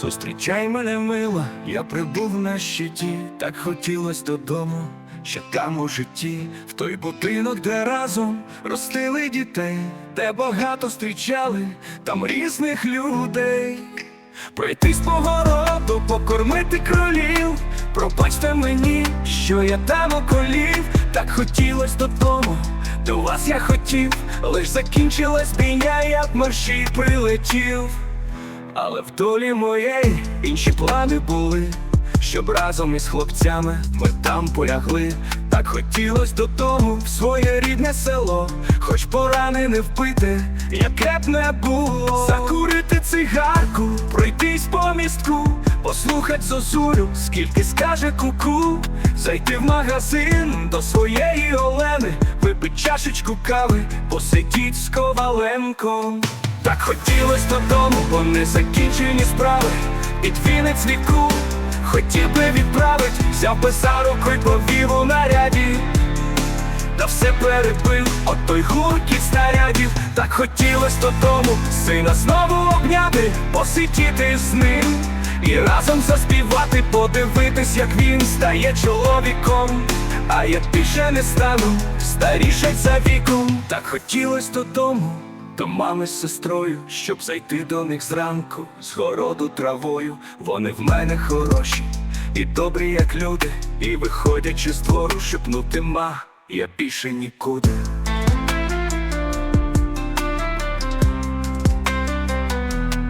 Зустрічай мене мила, я прибув на щиті, так хотілось додому, ще там у житті, в той будинок, де разом ростили дітей, де багато зустрічали там різних людей. Пройтись по городу, покормити кролів, пробачте мені, що я там околів, так хотілось додому, до вас я хотів, лиш закінчилась бійня, я б марші прилетів. Але в долі моєї інші плани були, щоб разом із хлопцями ми там полягли. Так хотілось додому в своє рідне село, хоч порани не впити, яке б не було. Закурити цигарку, пройтись по містку, послухать зозулю, скільки скаже куку, зайти в магазин до своєї Олени, випить чашечку кави, посидіть з коваленком. Так хотілось додому, бо не закінчені справи. Під вінець віку хотів би відправить, взяв би за руку й повів у наряді. Та все перебив, от той гуркіт снарядів. Так хотілось додому, сина знову обняти, посидіти з ним. І разом заспівати, подивитись, як він стає чоловіком. А я більше не стану, старішать за віком. Так хотілось додому до мами з сестрою, щоб зайти до них зранку, з городу травою, вони в мене хороші і добрі, як люди, і виходячи з двору, шепнути ма, я більше нікуди.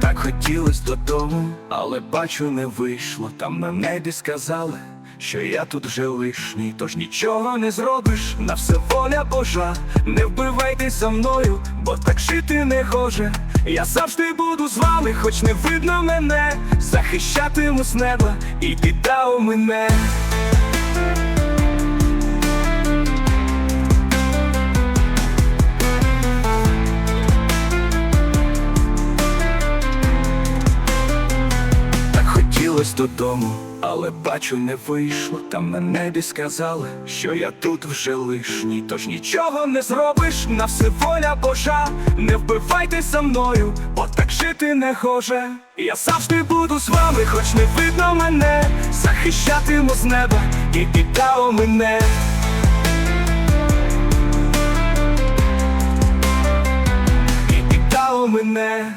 Так хотілось додому, але бачу, не вийшло. Там на небі сказали, що я тут вже лишній, тож нічого не зробиш, на все воля Божа. Не вбивайте за мною, бо так жити не гоже. Я завжди буду з вами, хоч не видно мене. Захищатиму з неба і біда у мене. Так хотілось додому, але бачу, не вийшло. Там на небі сказали, що я тут вже лишній. Тож нічого не зробиш, на все воля Божа. Не вбивайте за мною, бо так жити не гоже. Я завжди буду з вами, хоч не видно мене. Захищатиму з неба і біда у мене. І біда мене.